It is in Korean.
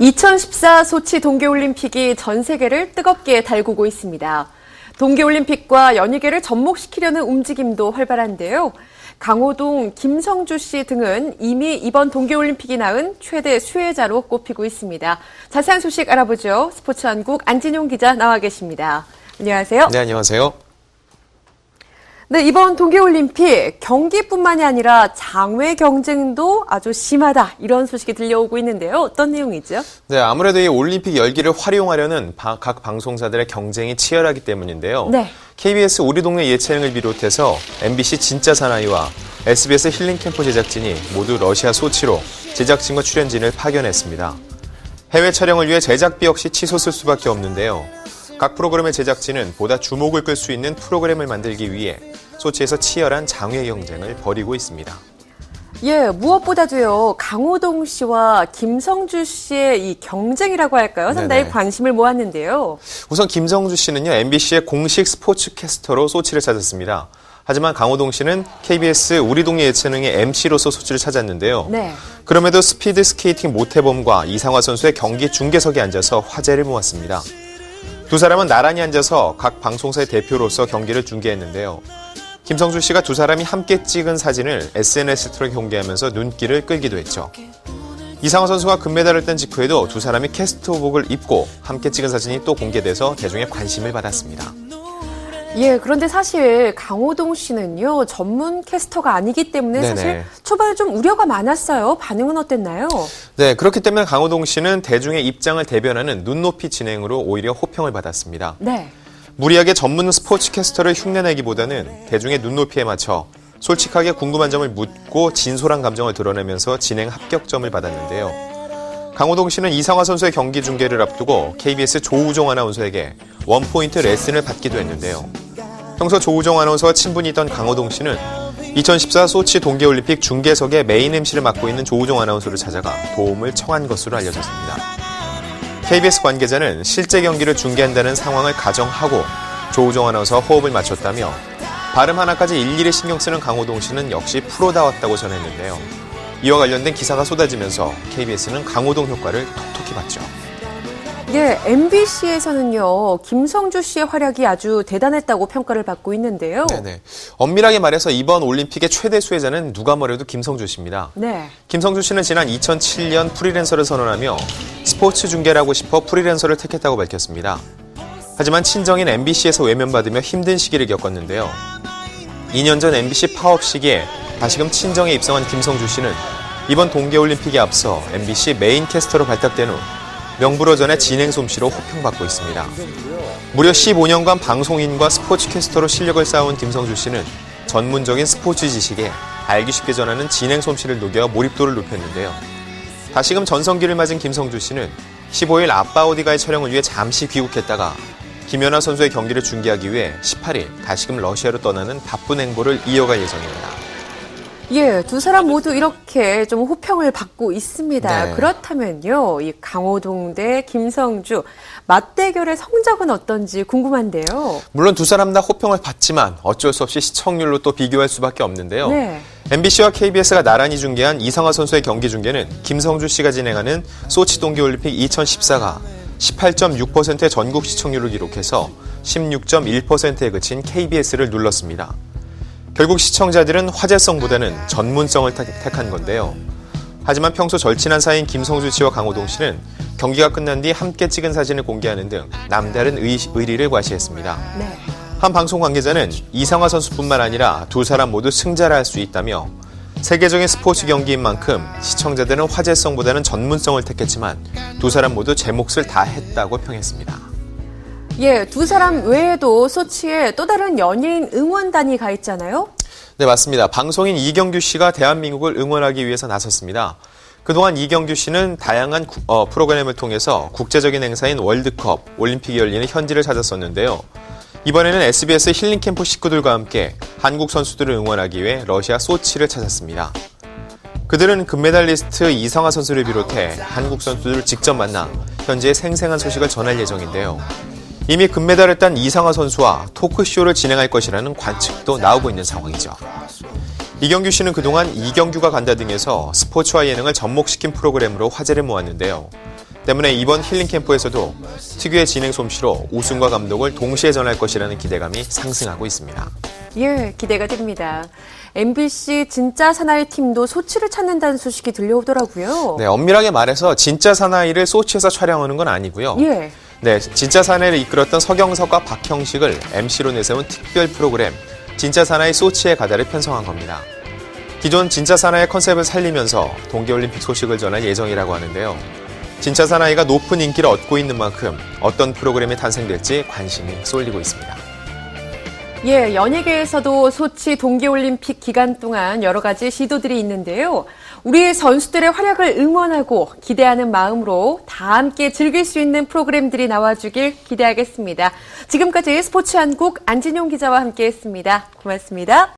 2014 소치 동계올림픽이 전 세계를 뜨겁게 달구고 있습니다. 동계올림픽과 연예계를 접목시키려는 움직임도 활발한데요. 강호동, 김성주 씨 등은 이미 이번 동계올림픽이 낳은 최대 수혜자로 꼽히고 있습니다. 자세한 소식 알아보죠. 스포츠한국 안진용 기자 나와 계십니다. 안녕하세요. 네, 안녕하세요. 네, 이번 동계올림픽 경기뿐만이 아니라 장외 경쟁도 아주 심하다. 이런 소식이 들려오고 있는데요. 어떤 내용이죠? 네, 아무래도 이 올림픽 열기를 활용하려는 바, 각 방송사들의 경쟁이 치열하기 때문인데요. 네. KBS 우리 동네 예체능을 비롯해서 MBC 진짜 사나이와 SBS 힐링 캠프 제작진이 모두 러시아 소치로 제작진과 출연진을 파견했습니다. 해외 촬영을 위해 제작비 역시 치솟을 수밖에 없는데요. 각 프로그램의 제작진은 보다 주목을 끌 수 있는 프로그램을 만들기 위해 소치에서 치열한 장외 경쟁을 벌이고 있습니다. 예, 무엇보다도요, 강호동 씨와 김성주 씨의 이 경쟁이라고 할까요? 상당히 네네. 관심을 모았는데요. 우선 김성주 씨는요, MBC의 공식 스포츠 캐스터로 소치를 찾았습니다. 하지만 강호동 씨는 KBS 우리 동네 예체능의 MC로서 소치를 찾았는데요. 네. 그럼에도 스피드 스케이팅 모태범과 이상화 선수의 경기 중계석에 앉아서 화제를 모았습니다. 두 사람은 나란히 앉아서 각 방송사의 대표로서 경기를 중계했는데요. 김성주 씨가 두 사람이 함께 찍은 사진을 SNS에 통해 공개하면서 눈길을 끌기도 했죠. 이상화 선수가 금메달을 딴 직후에도 두 사람이 캐스트복을 입고 함께 찍은 사진이 또 공개돼서 대중의 관심을 받았습니다. 예, 그런데 사실 강호동 씨는요, 전문 캐스터가 아니기 때문에 네네. 사실 초반에 좀 우려가 많았어요. 반응은 어땠나요? 네, 그렇기 때문에 강호동 씨는 대중의 입장을 대변하는 눈높이 진행으로 오히려 호평을 받았습니다. 네. 무리하게 전문 스포츠 캐스터를 흉내내기보다는 대중의 눈높이에 맞춰 솔직하게 궁금한 점을 묻고 진솔한 감정을 드러내면서 진행 합격점을 받았는데요. 강호동 씨는 이상화 선수의 경기 중계를 앞두고 KBS 조우종 아나운서에게 원포인트 레슨을 받기도 했는데요. 평소 조우종 아나운서와 친분이 있던 강호동 씨는 2014 소치 동계올림픽 중계석의 메인 MC를 맡고 있는 조우종 아나운서를 찾아가 도움을 청한 것으로 알려졌습니다. KBS 관계자는 실제 경기를 중계한다는 상황을 가정하고 조우종 아나운서와 호흡을 맞췄다며 발음 하나까지 일일이 신경 쓰는 강호동 씨는 역시 프로다웠다고 전했는데요. 이와 관련된 기사가 쏟아지면서 KBS는 강호동 효과를 톡톡히 봤죠. 예, MBC에서는요, 김성주 씨의 활약이 아주 대단했다고 평가를 받고 있는데요. 네네. 엄밀하게 말해서 이번 올림픽의 최대 수혜자는 누가 뭐래도 김성주 씨입니다. 네. 김성주 씨는 지난 2007년 프리랜서를 선언하며 스포츠 중계라고 싶어 프리랜서를 택했다고 밝혔습니다. 하지만 친정인 MBC에서 외면받으며 힘든 시기를 겪었는데요. 2년 전 MBC 파업 시기에 다시금 친정에 입성한 김성주 씨는 이번 동계올림픽에 앞서 MBC 메인 캐스터로 발탁된 후 명불허전의 진행 솜씨로 호평받고 있습니다. 무려 15년간 방송인과 스포츠 캐스터로 실력을 쌓아온 김성주 씨는 전문적인 스포츠 지식에 알기 쉽게 전하는 진행 솜씨를 녹여 몰입도를 높였는데요. 다시금 전성기를 맞은 김성주 씨는 15일 아빠 어디가의 촬영을 위해 잠시 귀국했다가 김연아 선수의 경기를 중계하기 위해 18일 다시금 러시아로 떠나는 바쁜 행보를 이어갈 예정입니다. 예, 두 사람 모두 이렇게 좀 호평을 받고 있습니다. 네. 그렇다면요, 이 강호동 대 김성주 맞대결의 성적은 어떤지 궁금한데요. 물론 두 사람 다 호평을 받지만 어쩔 수 없이 시청률로 또 비교할 수밖에 없는데요. 네. MBC와 KBS가 나란히 중계한 이상화 선수의 경기 중계는 김성주 씨가 진행하는 소치 동계올림픽 2014가 18.6%의 전국 시청률을 기록해서 16.1%에 그친 KBS를 눌렀습니다. 결국 시청자들은 화제성보다는 전문성을 택- 택한 건데요. 하지만 평소 절친한 사이인 김성주 씨와 강호동 씨는 경기가 끝난 뒤 함께 찍은 사진을 공개하는 등 남다른 의, 의리를 과시했습니다. 네. 한 방송 관계자는 이상화 선수뿐만 아니라 두 사람 모두 승자를 할수 있다며 세계적인 스포츠 경기인 만큼 시청자들은 화제성보다는 전문성을 택했지만 두 사람 모두 제 몫을 다 했다고 평했습니다. 예, 두 사람 외에도 소치에 또 다른 연예인 응원단이 가 있잖아요. 네, 맞습니다. 방송인 이경규 씨가 대한민국을 응원하기 위해서 나섰습니다. 그동안 이경규 씨는 다양한 구- 어, 프로그램을 통해서 국제적인 행사인 월드컵, 올림픽이 열리는 현지를 찾았었는데요. 이번에는 SBS 힐링 캠프 식구들과 함께 한국 선수들을 응원하기 위해 러시아 소치를 찾았습니다. 그들은 금메달리스트 이상화 선수를 비롯해 한국 선수들을 직접 만나 현재의 생생한 소식을 전할 예정인데요. 이미 금메달을 딴 이상화 선수와 토크쇼를 진행할 것이라는 관측도 나오고 있는 상황이죠. 이경규 씨는 그동안 이경규가 간다 등에서 스포츠와 예능을 접목시킨 프로그램으로 화제를 모았는데요. 때문에 이번 힐링 캠프에서도 특유의 진행 솜씨로 우승과 감독을 동시에 전할 것이라는 기대감이 상승하고 있습니다. 예, 기대가 됩니다. MBC 진짜 사나이 팀도 소치를 찾는다는 소식이 들려오더라고요. 네, 엄밀하게 말해서 진짜 사나이를 소치에서 촬영하는 건 아니고요. 예. 네, 진짜 사나이를 이끌었던 서경석과 박형식을 MC로 내세운 특별 프로그램 진짜 사나이 소치에 가다를 편성한 겁니다. 기존 진짜 사나이의 컨셉을 살리면서 동계올림픽 소식을 전할 예정이라고 하는데요. 진짜 사나이가 높은 인기를 얻고 있는 만큼 어떤 프로그램이 탄생될지 관심이 쏠리고 있습니다. 예, 연예계에서도 소치 동계올림픽 기간 동안 여러 가지 시도들이 있는데요. 우리 선수들의 활약을 응원하고 기대하는 마음으로 다 함께 즐길 수 있는 프로그램들이 나와주길 기대하겠습니다. 지금까지 스포츠 한국 안진용 기자와 함께 했습니다. 고맙습니다.